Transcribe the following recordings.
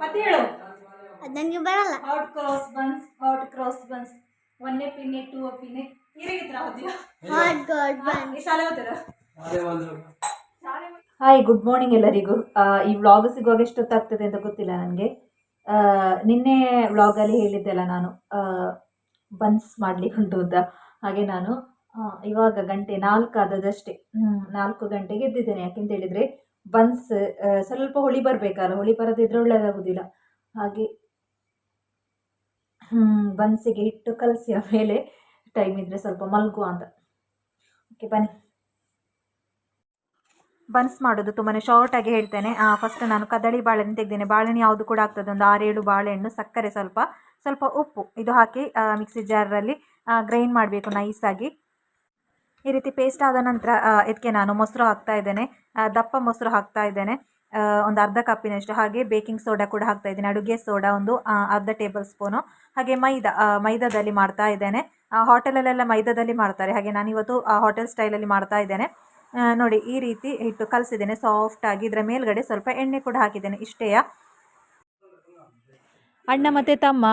ಮತ್ತೆ ಹೇಳು. ಅದು ನನಗೆ ಬರಲ್ಲ. Hot cross buns hot cross buns one a penny two ಪಿನ್ನೆ. ಹೌದಿಲ್ಲ ಹಾಟ್ ಗಾಡ್ ಬನ್ ಶಾಲೆ ಹೋದ್ರ ಹಾಯ್ ಗುಡ್ ಮಾರ್ನಿಂಗ್ ಎಲ್ಲರಿಗೂ. ಈ ವ್ಲಾಗ್ ಸಿಗುವಾಗ ಎಷ್ಟೊತ್ತಾಗ್ತದೆ ಅಂತ ಗೊತ್ತಿಲ್ಲ ನನಗೆ. ನಿನ್ನೆ ವ್ಲಾಗಲ್ಲಿ ಹೇಳಿದ್ದೆಲ್ಲ ನಾನು ಬನ್ಸ್ ಮಾಡಲಿಕ್ಕೆ ಉಂಟು ಅಂತ. ಹಾಗೆ ನಾನು ಇವಾಗ ಗಂಟೆ ನಾಲ್ಕು ಆದದಷ್ಟೇ ಹ್ಮ್, ನಾಲ್ಕು ಗಂಟೆಗೆ ಎದ್ದಿದ್ದೇನೆ. ಯಾಕೆಂತ ಹೇಳಿದರೆ ಬನ್ಸ್ ಸ್ವಲ್ಪ ಹುಳಿ ಬರಬೇಕಲ್ಲ, ಹುಳಿ ಬರದಿದ್ರೆ ಒಳ್ಳೆಯದಾಗೋದಿಲ್ಲ ಹಾಗೆ ಬನ್ಸಿಗೆ ಹಿಟ್ಟು ಕಲಸಿ ಆಮೇಲೆ ಟೈಮ್ ಇದ್ದರೆ ಸ್ವಲ್ಪ ಮಲ್ಗುವ ಅಂತ. ಓಕೆ ಬನ್ನಿ. ಬನ್ಸ್ ಮಾಡೋದು ತುಂಬಾ ಶಾರ್ಟಾಗಿ ಹೇಳ್ತೇನೆ. ಫಸ್ಟ್ ನಾನು ಕದಳಿ ಬಾಳೆಹಣ್ಣು ತೆಗ್ದೇನೆ. ಬಾಳೆಹಣ್ಣು ಯಾವುದು ಕೂಡ ಆಗ್ತದೆ, ಒಂದು ಆರೇಳು ಬಾಳೆಹಣ್ಣು, ಸಕ್ಕರೆ ಸ್ವಲ್ಪ ಸ್ವಲ್ಪ ಉಪ್ಪು. ಇದು ಹಾಕಿ ಮಿಕ್ಸಿ ಜಾರಲ್ಲಿ ಗ್ರೈಂಡ್ ಮಾಡಬೇಕು ನೈಸಾಗಿ ಈ ರೀತಿ ಪೇಸ್ಟ್ ಆದ ನಂತರ ಇದಕ್ಕೆ ನಾನು ಮೊಸರು ಹಾಕ್ತಾ ಇದ್ದೇನೆ. ದಪ್ಪ ಮೊಸರು ಹಾಕ್ತಾ ಇದ್ದೇನೆ. ಒಂದು ಅರ್ಧ ಕಪ್ಪಿನಷ್ಟು. ಹಾಗೆ ಬೇಕಿಂಗ್ ಸೋಡಾ ಕೂಡ ಹಾಕ್ತಾ ಇದ್ದೀನಿ. ಅಡುಗೆ ಸೋಡಾ ಒಂದು ಅರ್ಧ ಟೇಬಲ್ ಸ್ಪೂನು ಹಾಗೆ ಮೈದಾ ಮೈದಾದಲ್ಲಿ ಮಾಡ್ತಾ ಇದ್ದೇನೆ. ಹೋಟೆಲಲ್ಲೆಲ್ಲ ಮೈದಾದಲ್ಲಿ ಮಾಡ್ತಾರೆ. ಹಾಗೆ ನಾನಿವತ್ತು ಇವತ್ತು ಹೋಟೆಲ್ ಸ್ಟೈಲಲ್ಲಿ ಮಾಡ್ತಾ ಇದ್ದೇನೆ. ನೋಡಿ, ಈ ರೀತಿ ಹಿಟ್ಟು ಕಲಸಿದ್ದೇನೆ. ಸಾಫ್ಟಾಗಿ ಇದರ ಮೇಲ್ಗಡೆ ಸ್ವಲ್ಪ ಎಣ್ಣೆ ಕೂಡ ಹಾಕಿದ್ದೇನೆ. ಇಷ್ಟೇಯ ಅಣ್ಣ ಮತ್ತು ತಮ್ಮ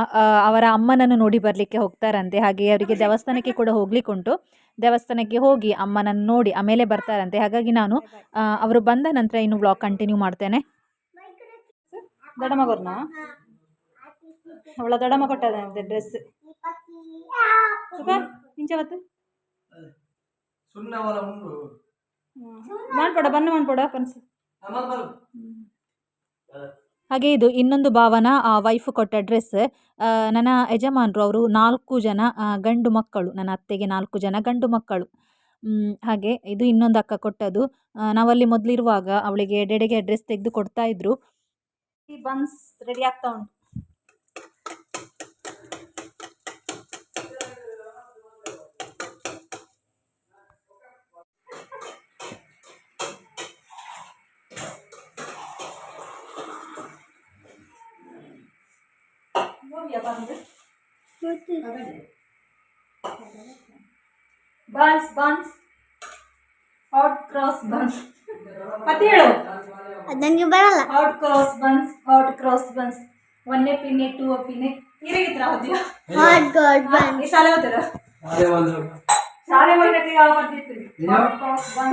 ಅವರ ಅಮ್ಮನನ್ನು ನೋಡಿ ಬರಲಿಕ್ಕೆ ಹೋಗ್ತಾರಂತೆ. ಹಾಗೆ ಅವರಿಗೆ ದೇವಸ್ಥಾನಕ್ಕೆ ಕೂಡ ಹೋಗ್ಲಿಕ್ಕೆ ಉಂಟು ದೇವಸ್ಥಾನಕ್ಕೆ ಹೋಗಿ ಅಮ್ಮನನ್ನು ನೋಡಿ ಆಮೇಲೆ ಬರ್ತಾರಂತೆ. ಹಾಗಾಗಿ ನಾನು ಅವರು ಬಂದ ನಂತರ ಇನ್ನು ಬ್ಲಾಗ್ ಕಂಟಿನ್ಯೂ ಮಾಡ್ತೇನೆ. ದೊಡ್ಡಮಗರ್ನ ಅವಳ ದೊಡ್ಡಮ್ಮ ಕೊಟ್ಟದ ಡ್ರೆಸ್ ಇಂಚವತ್ತು ಮಾಡ್ಕೊಡ ಬನ್ನ ಮಾಡ್ಬೋಡ ಕನಸು. ಹಾಗೆ ಇದು ಇನ್ನೊಂದು ಭಾವನ ವೈಫ್ ಕೊಟ್ಟ ಡ್ರೆಸ್ ನನ್ನ ಯಜಮಾನರು ಅವರು ನಾಲ್ಕು ಜನ ಗಂಡು ಮಕ್ಕಳು. ನನ್ನ ಅತ್ತೆಗೆ ನಾಲ್ಕು ಜನ ಗಂಡು ಮಕ್ಕಳು. ಹಾಗೆ ಇದು ಇನ್ನೊಂದು ಅಕ್ಕ ಕೊಟ್ಟದ್ದು. ಆ, ನಾವಲ್ಲಿ ಮೊದಲಿರುವಾಗ ಅವಳಿಗೆ ಎಡೆಡೆಗೆ ಡ್ರೆಸ್ ತೆಗೆದು ಕೊಡ್ತಾ ಇದ್ರು. ಬನ್ಸ್ ರೆಡಿ ಆಗ್ತಾ ಉಂಟು. Buns buns hot cross buns ಮತ್ತೆ ಹೇಳು ಅದು ನನಗೆ ಬರಲ್ಲ hot cross buns hot cross buns one a penny two ಪಿನ್ನೆ ಇರಗಿದ್ರ ಹೌದಿಲ್ಲ ಹಾಟ್ ಗಾಡ್ ಬನ್ ಶಾಲೆ ಹೋಗ್ತಾರ ಅದೇ ಒಂದು ಶಾಲೆ ಹೋಗ್ಲಿಕ್ಕೆ ಯಾವ ಬರ್ತಿರ್ತೀವಿ ಏನು?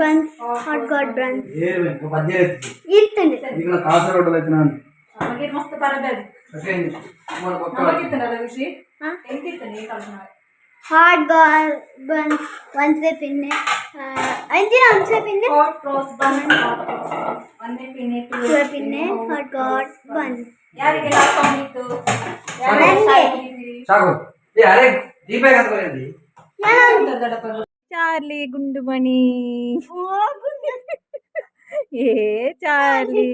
ಬನ್ಸ್ ಹಾಟ್ ಗಾಡ್ ಬನ್ ಏರ್ಬೇಕು ಮಧ್ಯ ಇರ್ತಿ ಇರ್ತೇನೆ ಈಗ ಕಾಸರಗೋಡು ಆಯ್ತು ನಾನು ನಮಗೆ ಮಸ್ತ್ ಬರಬೇಡಿ ಸೆಕೆಂಡ್ ಸುಮಾರು ಪಕ್ಕ ನಮಗಿತ್ತನಲ್ಲ ಖುಷಿ ಹಾ? ಎಂತಿತ್ತು ನೀ ಕಲ್ಪನೆ ಹಾಟ್ ಗಾಡ್ ಬನ್ ಒಂದ್ಸೆ ಪಿನ್ನೆ ಅಂಜಿನ ಒಂದ್ಸೆ penny hot cross buns hot cross buns one a penny two two penny hot god bun ಯಾರಿಗೆ ಲಾಕ್ಡೌನ್ ಇತ್ತು ಯಾರಿಗೆ ನಂಗೆ. ಶಾಲೆ ಹೋಗಿದ್ರಿ? ಸಾಕು ಏ ಅರೆ ದೀಪ ಅಂತ ಬರೆಯದಿ ಚಾರ್ಲಿ ಗುಂಡುಮಣಿ ಏ ಚಾರ್ಲಿ ಚಾರ್ಲಿ ಕಿನ್ನಿ Charlie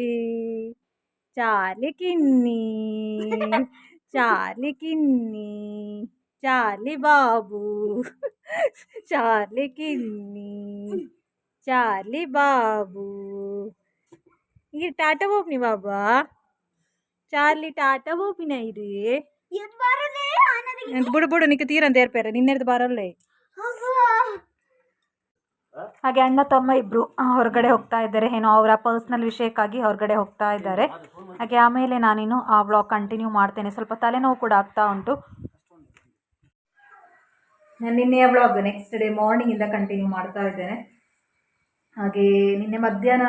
Kinni Charlie Babu Charlie Kinni Charlie Babu ಈ ಟಾಟಾ ಬೋಪ್ನಿ ಬಾಬಾ ಚಾರ್ಲಿ ಟಾಟಾ ಬೋಪಿನ ಇರಿ ಇದು ಬರಲೇ ನನಗೆ ಎಂತ ಬುಡು ಬುಡು ನಿಕ್ಕೆ ತೀರಂತ ಏರ್ಪೇರೆ ನಿನ್ನೆರ್ದು ಬರಲ್ಲೇ ಹಾಗೆ ಅಣ್ಣ ತಮ್ಮ ಇಬ್ರು ಹೊರಗಡೆ ಹೋಗ್ತಾ ಇದ್ದಾರೆ. ಏನೋ ಅವರ ಪರ್ಸ್ನಲ್ ವಿಷಯಕ್ಕಾಗಿ ಹೊರಗಡೆ ಹೋಗ್ತಾ ಇದ್ದಾರೆ. ಹಾಗೆ ಆಮೇಲೆ ನಾನಿನ್ನು ಆ ವ್ಲಾಗ್ ಕಂಟಿನ್ಯೂ ಮಾಡ್ತೇನೆ. ಸ್ವಲ್ಪ ತಲೆನೋವು ಕೂಡ ಆಗ್ತಾ ಉಂಟು. ನಾನು ನಿನ್ನೆಯ ವ್ಲಾಗ್ ನೆಕ್ಸ್ಟ್ ಡೇ ಮಾರ್ನಿಂಗಿಂದ ಕಂಟಿನ್ಯೂ ಮಾಡ್ತಾ ಇದ್ದೇನೆ. ಹಾಗೆ ನಿನ್ನೆ ಮಧ್ಯಾಹ್ನ,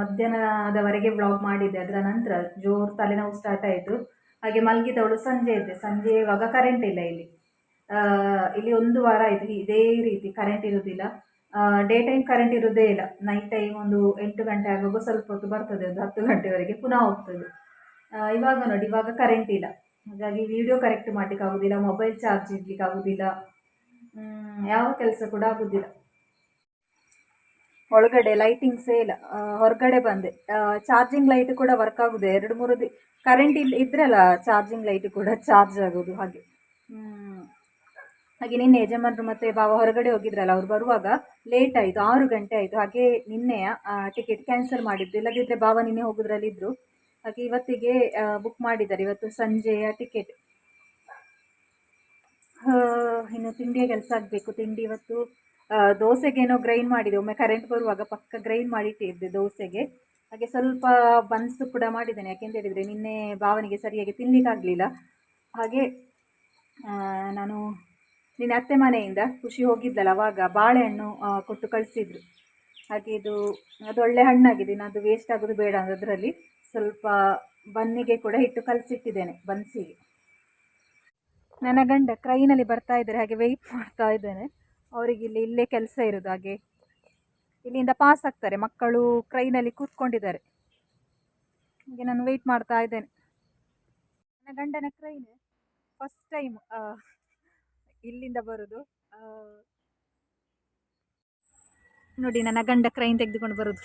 ಮಧ್ಯಾಹ್ನದವರೆಗೆ ವ್ಲಾಗ್ ಮಾಡಿದ್ದೆ. ಅದರ ನಂತರ ಜೋರು ತಲೆನೋವು ಸ್ಟಾರ್ಟ್ ಆಯಿತು. ಹಾಗೆ ಮಲಗಿದವಳು ಸಂಜೆ ಇದ್ದೆ. ಸಂಜೆ ಇವಾಗ ಕರೆಂಟ್ ಇಲ್ಲ ಇಲ್ಲಿ. ಇಲ್ಲಿ ಒಂದು ವಾರ ಆಯಿತು. ಇದೇ ರೀತಿ ಕರೆಂಟ್ ಇರೋದಿಲ್ಲ. ಡೇ ಟೈಮ್ ಕರೆಂಟ್ ಇರೋದೇ ಇಲ್ಲ. ನೈಟ್ ಟೈಮ್ ಒಂದು ಎಂಟು ಗಂಟೆ ಆಗುವಾಗ ಸ್ವಲ್ಪ ಹೊತ್ತು ಬರ್ತದೆ, ಒಂದು ಹತ್ತು ಗಂಟೆವರೆಗೆ ಪುನಃ ಹೋಗ್ತದೆ. ಇವಾಗ ನೋಡಿ, ಇವಾಗ ಕರೆಂಟ್ ಇಲ್ಲ. ಹಾಗಾಗಿ ವಿಡಿಯೋ ಕರೆಕ್ಟ್ ಮಾಡಲಿಕ್ಕೆ ಆಗೋದಿಲ್ಲ ಮೊಬೈಲ್ ಚಾರ್ಜ್ ಇಡ್ಲಿಕ್ಕೆ ಆಗೋದಿಲ್ಲ. ಯಾವ ಕೆಲಸ ಕೂಡ ಆಗೋದಿಲ್ಲ. ಒಳಗಡೆ ಲೈಟಿಂಗ್ಸೇ ಇಲ್ಲ. ಹೊರಗಡೆ ಬಂದೆ. ಚಾರ್ಜಿಂಗ್ ಲೈಟ್ ಕೂಡ ವರ್ಕ್ ಆಗೋದು, ಎರಡು ಮೂರು ದಿ ಕರೆಂಟ್ ಇಲ್ಲ ಇದ್ರಲ್ಲ ಚಾರ್ಜಿಂಗ್ ಲೈಟ್ ಕೂಡ ಚಾರ್ಜ್ ಆಗೋದು ಹಾಗೆ. ಹಾಗೆ ನಿನ್ನೆ ಯಜಮಾನರು ಮತ್ತು ಬಾವ ಹೊರಗಡೆ ಹೋಗಿದ್ರಲ್ಲ, ಅವ್ರು ಬರುವಾಗ ಲೇಟ್ ಆಯಿತು, ಆರು ಗಂಟೆ ಆಯಿತು. ಹಾಗೆ ನಿನ್ನೆಯ ಟಿಕೆಟ್ ಕ್ಯಾನ್ಸಲ್ ಮಾಡಿದ್ದು. ಇಲ್ಲದಿದ್ದರೆ ಬಾವ ನಿನ್ನೆ ಹೋಗೋದ್ರಲ್ಲಿದ್ದರು ಹಾಗೆ ಇವತ್ತಿಗೆ ಬುಕ್ ಮಾಡಿದ್ದಾರೆ. ಇವತ್ತು ಸಂಜೆಯ ಟಿಕೆಟ್ ಇನ್ನು ತಿಂಡಿಯ ಕೆಲಸ ಆಗಬೇಕು. ತಿಂಡಿ ಇವತ್ತು ದೋಸೆಗೆ ದೋಸೆಗೇನೋ ಗ್ರೈಂಡ್ ಮಾಡಿದೆ. ಒಮ್ಮೆ ಕರೆಂಟ್ ಬರುವಾಗ ಪಕ್ಕ ಗ್ರೈಂಡ್ ಮಾಡಿಟ್ಟಿದ್ದೆ ದೋಸೆಗೆ. ಹಾಗೆ ಸ್ವಲ್ಪ ಬನ್ಸು ಕೂಡ ಮಾಡಿದ್ದೇನೆ. ಯಾಕೆಂತ ಹೇಳಿದರೆ ನಿನ್ನೆ ಭಾವನಿಗೆ ಸರಿಯಾಗಿ ತಿನ್ನಲಿಕ್ಕಾಗಲಿಲ್ಲ ಹಾಗೆ ನಾನು ನಿನ್ನೆ ಅತ್ತೆ ಮನೆಯಿಂದ ಖುಷಿ ಹೋಗಿದ್ದಲ್ಲ, ಅವಾಗ ಬಾಳೆಹಣ್ಣು ಕೊಟ್ಟು ಕಳಿಸಿದ್ರು. ಹಾಗೆ ಇದು, ಅದು ಒಳ್ಳೆ ಹಣ್ಣಾಗಿದೆ ಅದು ವೇಸ್ಟ್ ಆಗೋದು ಬೇಡ ಅದರಲ್ಲಿ ಸ್ವಲ್ಪ ಬನ್ನಿಗೆ ಕೂಡ ಹಿಟ್ಟು ಕಲಸಿಟ್ಟಿದ್ದೇನೆ, ಬನ್ಸಿಗೆ. ನನ್ನ ಗಂಡ ಕ್ರೈನಲ್ಲಿ ಬರ್ತಾ ಇದ್ದಾರೆ, ಹಾಗೆ ವೆಯ್ಟ್ ಮಾಡ್ತಾ ಇದ್ದೇನೆ. ಅವರಿಗೆ ಇಲ್ಲಿ ಇಲ್ಲೇ ಕೆಲಸ ಇರೋದು, ಹಾಗೆ ಇಲ್ಲಿಂದ ಪಾಸ್ ಆಗ್ತಾರೆ. ಮಕ್ಕಳು ಕ್ರೈನಲ್ಲಿ ಕೂತ್ಕೊಂಡಿದ್ದಾರೆ. ಹಾಗೆ ನಾನು ವೆಯ್ಟ್ ಮಾಡ್ತಾ ಇದ್ದೇನೆ. ನನ್ನ ಗಂಡನ ಕ್ರೈನ್ ಫಸ್ಟ್ ಟೈಮ್ ಇಲ್ಲಿಂದ ಬರೋದು. ನೋಡಿ ನನ್ನ ಗಂಡ ಕ್ರೈನ್ ತೆಗೆದುಕೊಂಡು ಬರೋದು.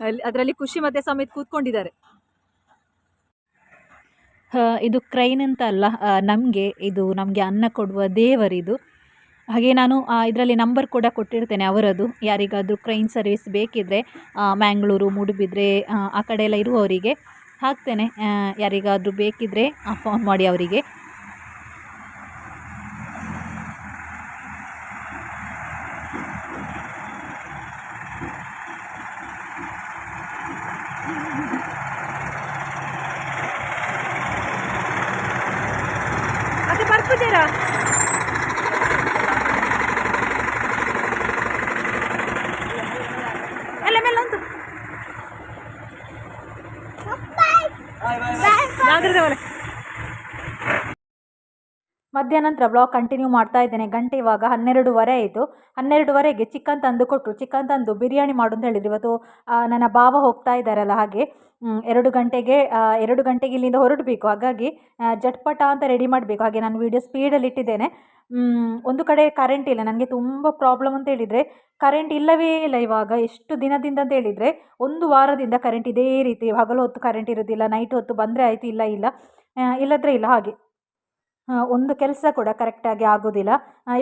ಅಲ್ಲಿ ಅದರಲ್ಲಿ ಖುಷಿ ಮತ್ತೆ ಸಮೇತ ಕೂತ್ಕೊಂಡಿದ್ದಾರೆ. ಇದು ಕ್ರೈನ್ ಅಂತ ಅಲ್ಲ ನಮಗೆ ಇದು ನಮಗೆ ಅನ್ನ ಕೊಡುವ ದೇವರಿದು ಹಾಗೆ ನಾನು ಇದರಲ್ಲಿ ನಂಬರ್ ಕೂಡ ಕೊಟ್ಟಿರ್ತೇನೆ ಅವರದು. ಯಾರಿಗಾದರೂ ಕ್ರೈನ್ ಸರ್ವಿಸ್ ಬೇಕಿದ್ದರೆ ಮ್ಯಾಂಗ್ಳೂರು ಮೂಡುಬಿದ್ರೆ ಆ, ಕಡೆ ಎಲ್ಲ ಇರುವವರಿಗೆ ಹಾಕ್ತೇನೆ. ಯಾರಿಗಾದರೂ ಬೇಕಿದ್ದರೆ ಫೋನ್ ಮಾಡಿ ಅವರಿಗೆ. జాగ్రత్త ಮಧ್ಯಾಹ್ನ ನಂತರ ಬ್ಲಾಗ್ ಕಂಟಿನ್ಯೂ ಮಾಡ್ತಾ ಇದ್ದೇನೆ. ಗಂಟೆ ಇವಾಗ ಹನ್ನೆರಡುವರೆ ಆಯಿತು. ಹನ್ನೆರಡುವರೆಗೆ ಚಿಕನ್ ತಂದು ಕೊಟ್ಟರು ಚಿಕನ್ ತಂದು ಬಿರಿಯಾನಿ ಮಾಡು ಅಂತ ಹೇಳಿದ್ರು. ಇವತ್ತು ನನ್ನ ಬಾವ ಹೋಗ್ತಾ ಇದ್ದಾರಲ್ಲ ಹಾಗೆ ಎರಡು ಗಂಟೆಗೆ ಎರಡು ಗಂಟೆಗೆ ಇಲ್ಲಿಂದ ಹೊರಡಬೇಕು. ಹಾಗಾಗಿ ಜಟ್ಪಟ ಅಂತ ರೆಡಿ ಮಾಡಬೇಕು. ಹಾಗೆ ನಾನು ವೀಡಿಯೋ ಸ್ಪೀಡಲ್ಲಿ ಇಟ್ಟಿದ್ದೇನೆ. ಒಂದು ಕಡೆ ಕರೆಂಟ್ ಇಲ್ಲ. ನನಗೆ ತುಂಬ ಪ್ರಾಬ್ಲಮ್ ಅಂತ ಹೇಳಿದರೆ ಕರೆಂಟ್ ಇಲ್ಲವೇ ಇಲ್ಲ ಇವಾಗ. ಎಷ್ಟು ದಿನದಿಂದ ಅಂತ ಹೇಳಿದರೆ, ಒಂದು ವಾರದಿಂದ ಕರೆಂಟ್ ಇದೇ ರೀತಿ. ಹಗಲು ಹೊತ್ತು ಕರೆಂಟ್ ಇರೋದಿಲ್ಲ ನೈಟ್ ಹೊತ್ತು ಬಂದರೆ ಆಯಿತು, ಇಲ್ಲ ಇಲ್ಲ ಇಲ್ಲದ್ರೆ ಇಲ್ಲ, ಹಾಗೆ. ಒಂದು ಕೆಲಸ ಕೂಡ ಕರೆಕ್ಟಾಗಿ ಆಗೋದಿಲ್ಲ.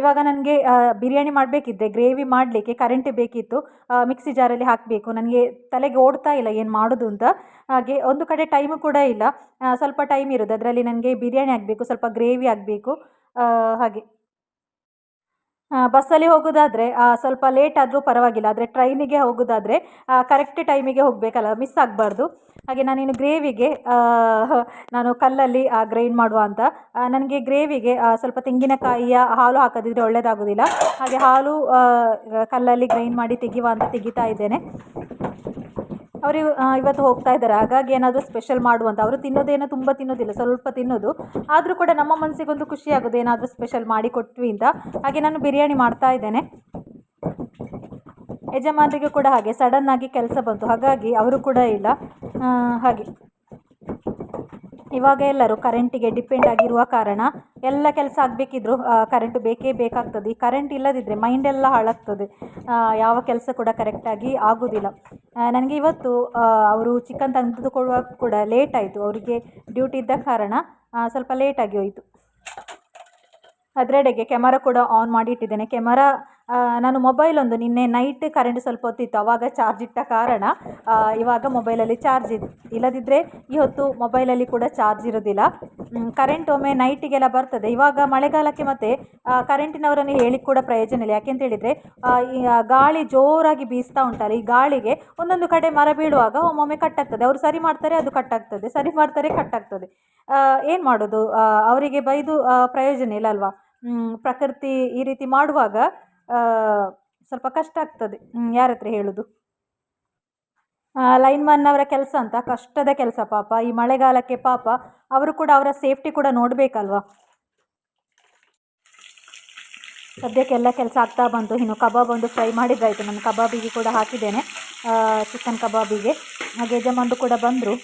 ಇವಾಗ ನನಗೆ ಬಿರಿಯಾನಿ ಮಾಡಬೇಕಿದ್ದೆ ಗ್ರೇವಿ ಮಾಡಲಿಕ್ಕೆ ಕರೆಂಟ್ ಬೇಕಿತ್ತು ಮಿಕ್ಸಿ ಜಾರಲ್ಲಿ ಹಾಕಬೇಕು. ನನಗೆ ತಲೆಗೆ ಓಡ್ತಾ ಇಲ್ಲ ಏನು ಮಾಡೋದು ಅಂತ. ಹಾಗೆ ಒಂದು ಕಡೆ ಟೈಮು ಕೂಡ ಇಲ್ಲ. ಸ್ವಲ್ಪ ಟೈಮ್ ಇರೋದು. ಅದರಲ್ಲಿ ನನಗೆ ಬಿರಿಯಾನಿ ಆಗಬೇಕು, ಸ್ವಲ್ಪ ಗ್ರೇವಿ ಆಗಬೇಕು. ಹಾಗೆ. ಬಸ್ಸಲ್ಲಿ ಹೋಗೋದಾದರೆ ಸ್ವಲ್ಪ ಲೇಟ್ ಆದರೂ ಪರವಾಗಿಲ್ಲ, ಆದರೆ ಟ್ರೈನಿಗೆ ಹೋಗೋದಾದರೆ ಕರೆಕ್ಟ್ ಟೈಮಿಗೆ ಹೋಗಬೇಕಲ್ಲ ಮಿಸ್ ಆಗಬಾರ್ದು. ಹಾಗೆ ನಾನಿನ್ನು ಗ್ರೇವಿಗೆ ನಾನು ಕಲ್ಲಲ್ಲಿ ಗ್ರೈಂಡ್ ಮಾಡುವ ಅಂತ. ನನಗೆ ಗ್ರೇವಿಗೆ ಸ್ವಲ್ಪ ತೆಂಗಿನಕಾಯಿಯ ಹಾಲು ಹಾಕೋದಿದ್ರೆ ಒಳ್ಳೆಯದಾಗೋದಿಲ್ಲ ಹಾಗೆ ಹಾಲು ಕಲ್ಲಲ್ಲಿ ಗ್ರೈಂಡ್ ಮಾಡಿ ತೆಗೆಯುವ ಅಂತ ತೆಗಿತಾ ಇದ್ದೇನೆ. ಅವರು ಇವತ್ತು ಹೋಗ್ತಾ ಇದ್ದಾರೆ. ಹಾಗಾಗಿ ಏನಾದರೂ ಸ್ಪೆಷಲ್ ಮಾಡುವಂತ, ಅವರು ತಿನ್ನೋದೇನೋ ತುಂಬ ತಿನ್ನೋದಿಲ್ಲ, ಸ್ವಲ್ಪ ತಿನ್ನೋದು. ಆದರೂ ಕೂಡ ನಮ್ಮ ಮನಸ್ಸಿಗೊಂದು ಖುಷಿ ಆಗೋದು, ಏನಾದರೂ ಸ್ಪೆಷಲ್ ಮಾಡಿ ಕೊಟ್ವಿ ಅಂತ. ಹಾಗೆ ನಾನು ಬಿರಿಯಾನಿ ಮಾಡ್ತಾ ಇದ್ದೇನೆ. ಯಜಮಾನರಿಗೂ ಕೂಡ ಹಾಗೆ ಸಡನ್ ಆಗಿ ಕೆಲಸ ಬಂತು. ಹಾಗಾಗಿ ಅವರು ಕೂಡ ಇಲ್ಲ. ಹಾಗೆ. ಇವಾಗ ಎಲ್ಲರೂ ಕರೆಂಟಿಗೆ ಡಿಪೆಂಡ್ ಆಗಿರುವ ಕಾರಣ ಎಲ್ಲ ಕೆಲಸ ಆಗಬೇಕಿದ್ರು ಕರೆಂಟು ಬೇಕೇ ಬೇಕಾಗ್ತದೆ. ಈ ಕರೆಂಟ್ ಇಲ್ಲದಿದ್ದರೆ ಮೈಂಡೆಲ್ಲ ಹಾಳಾಗ್ತದೆ. ಯಾವ ಕೆಲಸ ಕೂಡ ಕರೆಕ್ಟಾಗಿ ಆಗೋದಿಲ್ಲ. ನನಗೆ ಇವತ್ತು ಅವರು ಚಿಕನ್ ತಂದುಕೊಳ್ಳುವಾಗ ಕೂಡ ಲೇಟ್ ಆಯಿತು. ಅವರಿಗೆ ಡ್ಯೂಟಿ ಇದ್ದ ಕಾರಣ ಸ್ವಲ್ಪ ಲೇಟಾಗಿ ಹೋಯಿತು. ಅದರೆಡೆಗೆ ಕ್ಯಾಮರಾ ಕೂಡ ಆನ್ ಮಾಡಿ ಇಟ್ಟಿದ್ದೇನೆ. ಕ್ಯಾಮರಾ ನಾನು ಮೊಬೈಲ್ ಒಂದು ನಿನ್ನೆ ನೈಟ್ ಕರೆಂಟ್ ಸ್ವಲ್ಪ ಹೊತ್ತಿತ್ತು ಆವಾಗ ಚಾರ್ಜ್ ಇಟ್ಟ ಕಾರಣ ಇವಾಗ ಮೊಬೈಲಲ್ಲಿ ಚಾರ್ಜ್ ಇಲ್ಲದಿದ್ದರೆ ಈ ಹೊತ್ತು ಮೊಬೈಲಲ್ಲಿ ಕೂಡ ಚಾರ್ಜ್ ಇರೋದಿಲ್ಲ. ಕರೆಂಟ್ ಒಮ್ಮೆ ನೈಟಿಗೆಲ್ಲ ಬರ್ತದೆ. ಇವಾಗ ಮಳೆಗಾಲಕ್ಕೆ ಮತ್ತೆ ಕರೆಂಟಿನವರನ್ನು ಹೇಳಿ ಕೂಡ ಪ್ರಯೋಜನ ಇಲ್ಲ. ಯಾಕೆಂತ ಹೇಳಿದರೆ ಈ ಗಾಳಿ ಜೋರಾಗಿ ಬೀಸ್ತಾ ಉಂಟಲ್ಲ, ಈ ಗಾಳಿಗೆ ಒಂದೊಂದು ಕಡೆ ಮರ ಬೀಳುವಾಗ ಒಮ್ಮೊಮ್ಮೆ ಕಟ್ಟಾಗ್ತದೆ ಅವರು ಸರಿ ಮಾಡ್ತಾರೆ, ಅದು ಕಟ್ಟಾಗ್ತದೆ ಸರಿ ಮಾಡ್ತಾರೆ ಕಟ್ಟಾಗ್ತದೆ ಏನು ಮಾಡೋದು? ಅವರಿಗೆ ಬೈದು ಪ್ರಯೋಜನ ಇಲ್ಲ ಅಲ್ವಾ? ಪ್ರಕೃತಿ ಈ ರೀತಿ ಮಾಡುವಾಗ ಸ್ವಲ್ಪ ಕಷ್ಟ ಆಗ್ತದೆ. ಯಾರ ಹತ್ರ ಹೇಳೋದು? ಲೈನ್ಮನ್ ಅವರ ಕೆಲಸ ಅಂತ, ಕಷ್ಟದ ಕೆಲಸ ಪಾಪ. ಈ ಮಳೆಗಾಲಕ್ಕೆ ಪಾಪ, ಅವರು ಕೂಡ ಅವರ ಸೇಫ್ಟಿ ಕೂಡ ನೋಡಬೇಕಲ್ವಾ? ಸದ್ಯಕ್ಕೆಲ್ಲ ಕೆಲಸ ಆಗ್ತಾ ಬಂತು. ಇನ್ನು ಕಬಾಬ್ ಒಂದು ಫ್ರೈ ಮಾಡಿದ್ದಾಯಿತು. ನಾನು ಕಬಾಬಿಗೆ ಕೂಡ ಹಾಕಿದ್ದೇನೆ. ಚಿಕನ್ ಕಬಾಬಿಗೆ. ಹಾಗೆ ಯಜಮಾನ್ರು ಕೂಡ ಬಂದರು.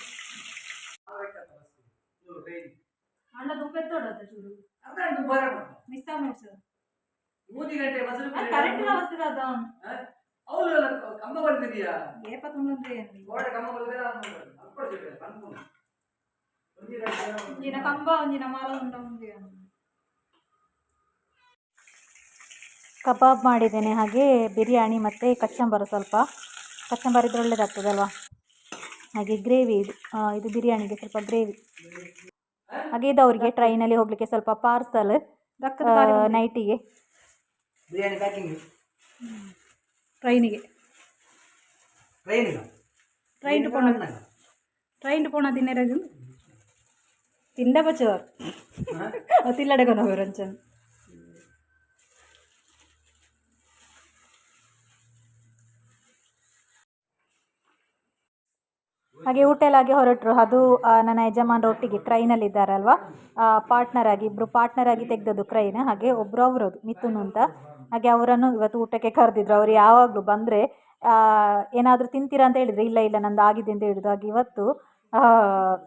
ಮೂರು ಗಂಟೆ ಬಸ್ಸಲ್ಲಿ ಅವಳು ಕಂಬ ಬರ್ತಿದೀಯಾ ಗೋಡೆ ಕಂಬ ಬರ್ತಿಲ್ಲ ಅನ್ಕೊಳ್ತೀವಿ ಅನ್ಕೊಂಡು ಒಂದಿನ ಕಂಬ ಒಂದಿನ ಮರ ಉಂಟ ಕಬಾಬ್ ಮಾಡಿದ್ದೇನೆ ಹಾಗೆ ಬಿರಿಯಾನಿ ಮತ್ತು ಕಚ್ಚಂಬರು ಸ್ವಲ್ಪ. ಕಚ್ಚಂಬರ್ ಇದ್ರೆ ಒಳ್ಳೇದಾಗ್ತದಲ್ವಾ ಹಾಗೆ ಗ್ರೇವಿ ಇದು ಇದು ಬಿರಿಯಾನಿಗೆ ಸ್ವಲ್ಪ ಗ್ರೇವಿ. ಹಾಗೆ ಇದು ಅವರಿಗೆ ಟ್ರೈನಲ್ಲಿ ಹೋಗಲಿಕ್ಕೆ ಸ್ವಲ್ಪ ಪಾರ್ಸಲ್ ನೈಟಿಗೆ ಬಿರಿಯಾನಿ ಪ್ಯಾಕಿಂಗ್ ಟ್ರೈನಿಗೆ ಟ್ರೈನಿಲ್ಲ ಟ್ರೈನ್ പോണ ട്രെയിൻ പോണ തിന്നരത് തിണ്ട പച്ചോർ തില്ലടക്കുന്ന വിവരഞ്ചൻ ಹಾಗೆ ಊಟ ಎಲ್ಲ ಆಗಿ ಹೊರಟರು. ಅದು ನನ್ನ ಯಜಮಾನರ ಒಟ್ಟಿಗೆ ಟ್ರೈನಲ್ಲಿ ಇದ್ದಾರಲ್ವಾ ಪಾರ್ಟ್ನರ್ ಆಗಿ ಇಬ್ಬರು ಪಾರ್ಟ್ನರ್ ಆಗಿ ತೆಗೆದದ್ದು ಕ್ರೈನ್ ಹಾಗೆ ಒಬ್ಬರು ಅವರದು ಮಿಥುನ್ ಅಂತ. ಹಾಗೆ ಅವರನ್ನು ಇವತ್ತು ಊಟಕ್ಕೆ ಕರೆದಿದ್ರು. ಅವರು ಯಾವಾಗಲೂ ಬಂದರೆ ಏನಾದರೂ ತಿಂತೀರಾ ಅಂತ ಹೇಳಿದ್ರು, ಇಲ್ಲ ಇಲ್ಲ, ನಂದು ಆಗಿದೆ ಅಂತ ಹೇಳಿದ್ರು. ಹಾಗೆ ಇವತ್ತು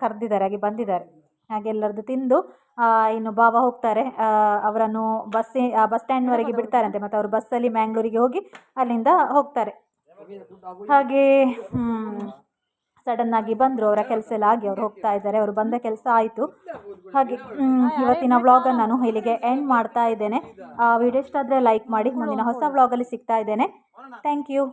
ಕರೆದಿದ್ದಾರೆ, ಹಾಗೆ ಬಂದಿದ್ದಾರೆ. ಹಾಗೆ ಎಲ್ಲರದ್ದು ತಿಂದು ಇನ್ನು ಬಾಬಾ ಹೋಗ್ತಾರೆ. ಅವರನ್ನು ಬಸ್ಸೇ ಬಸ್ ಸ್ಟ್ಯಾಂಡ್ವರೆಗೆ ಬಿಡ್ತಾರಂತೆ. ಮತ್ತು ಅವರು ಬಸ್ಸಲ್ಲಿ ಮ್ಯಾಂಗ್ಳೂರಿಗೆ ಹೋಗಿ ಅಲ್ಲಿಂದ ಹೋಗ್ತಾರೆ. ಹಾಗೆ ಸಡನ್ ಆಗಿ ಬಂದರು, ಅವರ ಕೆಲಸ ಎಲ್ಲ ಆಗಿ ಅವ್ರು ಹೋಗ್ತಾ ಇದ್ದಾರೆ, ಅವರು ಬಂದ ಕೆಲಸ ಆಯಿತು. ಹಾಗೆ ಇವತ್ತಿನ ವ್ಲಾಗನ್ನು ನಾನು ಇಲ್ಲಿಗೆ ಎಂಡ್ ಮಾಡ್ತಾ ಇದ್ದೇನೆ. ವಿಡಿಯೋ ಇಷ್ಟ ಆದರೆ ಲೈಕ್ ಮಾಡಿ, ಮುಂದಿನ ಹೊಸ ವ್ಲಾಗಲ್ಲಿ ಸಿಗ್ತಾ ಇದ್ದೇನೆ. Thank you